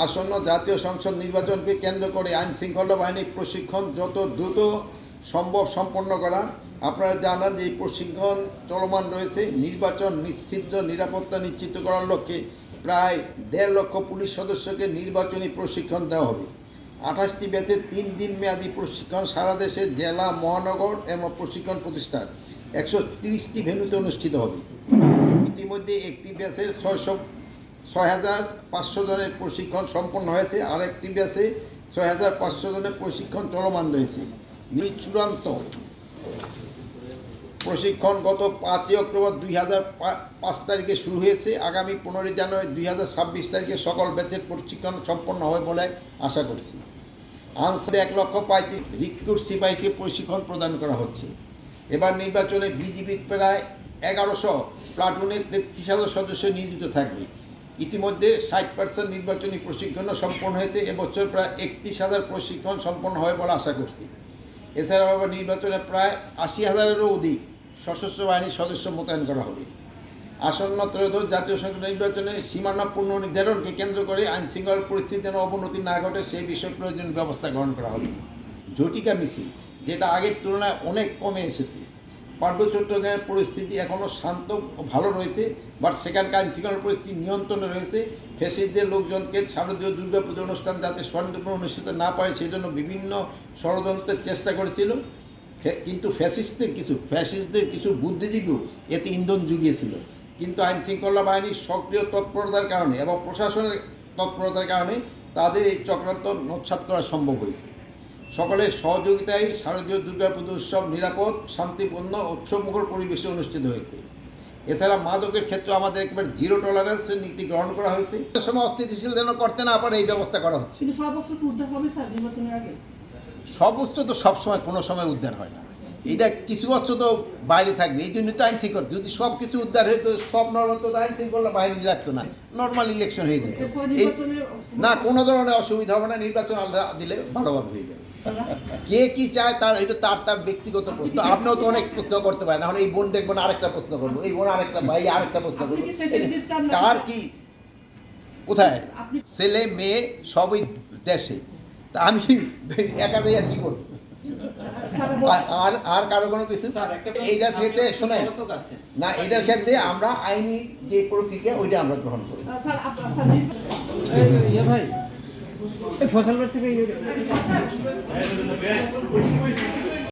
আসন্ন জাতীয় সংসদ নির্বাচনকে কেন্দ্র করে আইন শৃঙ্খলা বাহিনীর প্রশিক্ষণ যত দ্রুত সম্ভব সম্পন্ন করা। আপনারা জানান যে এই প্রশিক্ষণ চলমান রয়েছে। নির্বাচন নিশ্চিত, নিরাপত্তা নিশ্চিত করার লক্ষ্যে প্রায় দেড় লক্ষ পুলিশ সদস্যকে নির্বাচনী প্রশিক্ষণ দেওয়া হবে। আঠাশটি ব্যাচে তিন দিন মেয়াদী প্রশিক্ষণ সারা দেশে জেলা, মহানগর এবং প্রশিক্ষণ প্রতিষ্ঠান। একশো তিরিশটি ভেন্যুতে অনুষ্ঠিত হবে। ইতিমধ্যে একটি ব্যাচে ছয়শো ছয় হাজার পাঁচশো জনের প্রশিক্ষণ সম্পন্ন হয়েছে। আর একটি ব্যাচে ছয় হাজার পাঁচশো জনের প্রশিক্ষণ চলমান রয়েছে। চূড়ান্ত প্রশিক্ষণ গত পাঁচই অক্টোবর দুই হাজার পাঁচ তারিখে শুরু হয়েছে। আগামী পনেরোই জানুয়ারি দুই হাজার ছাব্বিশ তারিখে সকল ব্যাচের প্রশিক্ষণ সম্পন্ন হবে বলে আশা করছি। আনসারে এক লক্ষ পঁয়ত্রিশ রিক্রুট সিপাহীকে প্রশিক্ষণ প্রদান করা হচ্ছে। এবার নির্বাচনে বিজিবির প্রায় এগারোশো প্লাটুনের তেত্রিশ হাজার সদস্য নিয়োজিত থাকবে। ইতিমধ্যে ষাট পার্সেন্ট নির্বাচনী প্রশিক্ষণও সম্পন্ন হয়েছে। এবছর প্রায় একত্রিশ হাজার প্রশিক্ষণ সম্পন্ন হবে বলে আশা করছি। এছাড়াও আবার নির্বাচনে প্রায় আশি হাজারেরও অধিক সশস্ত্র বাহিনীর সদস্য মোতায়েন করা হবে। আসন্ন ত্রয়োদশ জাতীয় সংসদ নির্বাচনে সীমানা পুনর্নির্ধারণকে কেন্দ্র করে আইন শৃঙ্খলার পরিস্থিতি যেন অবনতি না ঘটে, সেই বিষয়ে প্রয়োজনীয় ব্যবস্থা গ্রহণ করা হবে। ঝটিকা মিছিল, যেটা আগের তুলনায় অনেক কমে এসেছে। পার্বত্য চট্টগ্রামের পরিস্থিতি এখনও শান্ত ভালো রয়েছে বাট সেখানকার আইন শৃঙ্খলার পরিস্থিতি নিয়ন্ত্রণে রয়েছে। ফেসিসদের লোকজনকে শারদীয় দুর্গাপুজো অনুষ্ঠান যাতে স্বর্ণপূর্ণ অনুষ্ঠিত না পারে সেই জন্য বিভিন্ন ষড়যন্ত্রের চেষ্টা করেছিল। কিন্তু ফ্যাসিস্টদের কিছু ফ্যাসিস্টদের কিছু বুদ্ধিজীবীও এতে ইন্ধন জুগিয়েছিল। কিন্তু আইন শৃঙ্খলা বাহিনীর সক্রিয় তৎপরতার কারণে এবং প্রশাসনের তৎপরতার কারণে তাদের এই চক্রান্ত নচ্ছাত করা সম্ভব হয়েছে। সকলের সহযোগিতায় শারদীয় দুর্গাপুজো উৎসব নিরাপদ শান্তিপূর্ণ উৎসবমুখর পরিবেশে অনুষ্ঠিত হয়েছে। এছাড়া মাদকের ক্ষেত্রে আমাদের একবার জিরো টলারেন্সের নীতি গ্রহণ করা হয়েছে। সময় অস্থিতিশীল যেন করতে না পারে এই ব্যবস্থা করা হচ্ছে। কিন্তু সব অস্ত্র অস্ত্র তো সবসময় কোনো সময় উদ্ধার হয় না। এটা কিছু অস্ত্র তো বাইরে থাকবে এই জন্য তো আইন শৃঙ্খলা যদি সব কিছু উদ্ধার হতো সব নরন্ত আইন শৃঙ্খলা বাইরে রাখতো না নর্মাল ইলেকশন হয়ে যেত না কোনো ধরনের অসুবিধা হবে না নির্বাচন আলাদা দিলে ভালোভাবে হয়ে যাবে। কে কি চায় তার এটা তার তার ব্যক্তিগত প্রশ্ন। আপনিও তো অনেক প্রশ্ন করতে পারেন এখন এই বোন দেখবেন আরেকটা প্রশ্ন করব এই বোন আরেকটা ভাই আরেকটা প্রশ্ন করব? কার কি? কোথায়? ছেলে মেয়ে সবই দেশে। তা আমি একা দিয়ে কি করব? আর- আর কারও কোনো কিছু? এইটার ক্ষেত্রে শোনেন। না এটার ক্ষেত্রে আমরা আইনি যে প্রক্রিয়া ওইটা আমরা গ্রহণ করি। ইয়ে ভাই এই ফসলবাড়ি থেকে